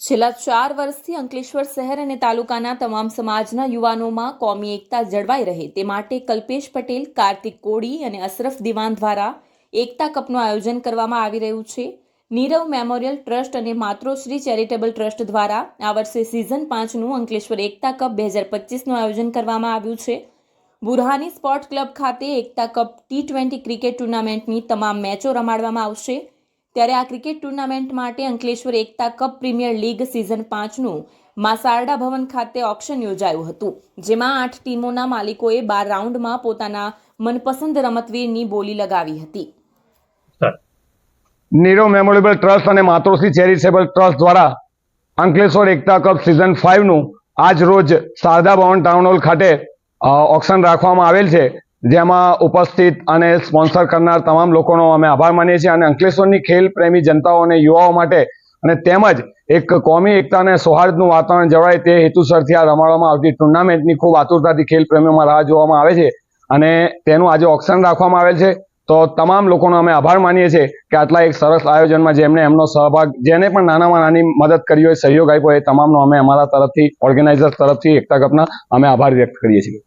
છેલ્લા ચાર વર્ષથી અંકલેશ્વર શહેર અને તાલુકાના તમામ સમાજના યુવાનોમાં કોમી એકતા જળવાઈ રહે તે માટે કલ્પેશ પટેલ, કાર્તિક કોડી અને અશરફ દિવાન દ્વારા એકતા કપનું આયોજન કરવામાં આવી રહ્યું છે. નીરવ મેમોરિયલ ટ્રસ્ટ અને માતૃશ્રી ચેરિટેબલ ટ્રસ્ટ દ્વારા આ વર્ષે સિઝન પાંચનું અંકલેશ્વર એકતા કપ બે હજાર પચીસનું આયોજન કરવામાં આવ્યું છે. બુરહાની સ્પોર્ટ ક્લબ ખાતે Ekta cup T twenty cricket ટુર્નામેન્ટની તમામ મેચો રમાડવામાં આવશે. ત્યારે આ ક્રિકેટ ટુર્નામેન્ટ માટે Ankleshwar Ekta cup premier league season પાંચનું માસારડા ભવન ખાતે ઓક્શન યોજાયું હતું જેમાં આઠ ટીમોના માલિકોએ બાર રાઉન્ડમાં પોતાના મનપસંદ રમતવીરની બોલી લગાવી હતી. નીરવ મેમોરેબલ ટ્રસ્ટ અને માતૃશ્રી ચેરિટેબલ ટ્રસ્ટ દ્વારા અંકલેશ્વર એકતા કપ સિઝન ફાઇવનું આજ રોજ શારદા ભવન ટાઉન હોલ ખાતે ઓક્શન રાખવામાં આવેલ છે. જેમાં ઉપસ્થિત અને સ્પોન્સર કરનાર તમામ લોકોનો અમે આભાર માનીએ છીએ અને અંકલેશ્વરની ખેલ પ્રેમી જનતાઓ અને યુવાઓ માટે અને તેમજ એક કોમી એકતા અને સૌહાર્દનું વાતાવરણ જળવાય તે હેતુસરથી આ રમાડવામાં આવતી ટુર્નામેન્ટની ખૂબ આતુરતાથી ખેલ પ્રેમીઓમાં રાહ જોવામાં આવે છે અને તેનું આજે ઓક્શન રાખવામાં આવેલ છે. તો તમામ લોકોનો અમે આભાર માનીએ છીએ કે આટલા એક સરસ આયોજનમાં જેમણે એમનો સહભાગ, જેને પણ નાનામાં નાની મદદ કરી હોય, સહયોગ આપ્યો એ તમામનો અમે અમારા તરફથી ઓર્ગેનાઇઝર તરફથી, એકતા કપના અમે આભાર વ્યક્ત કરીએ છીએ.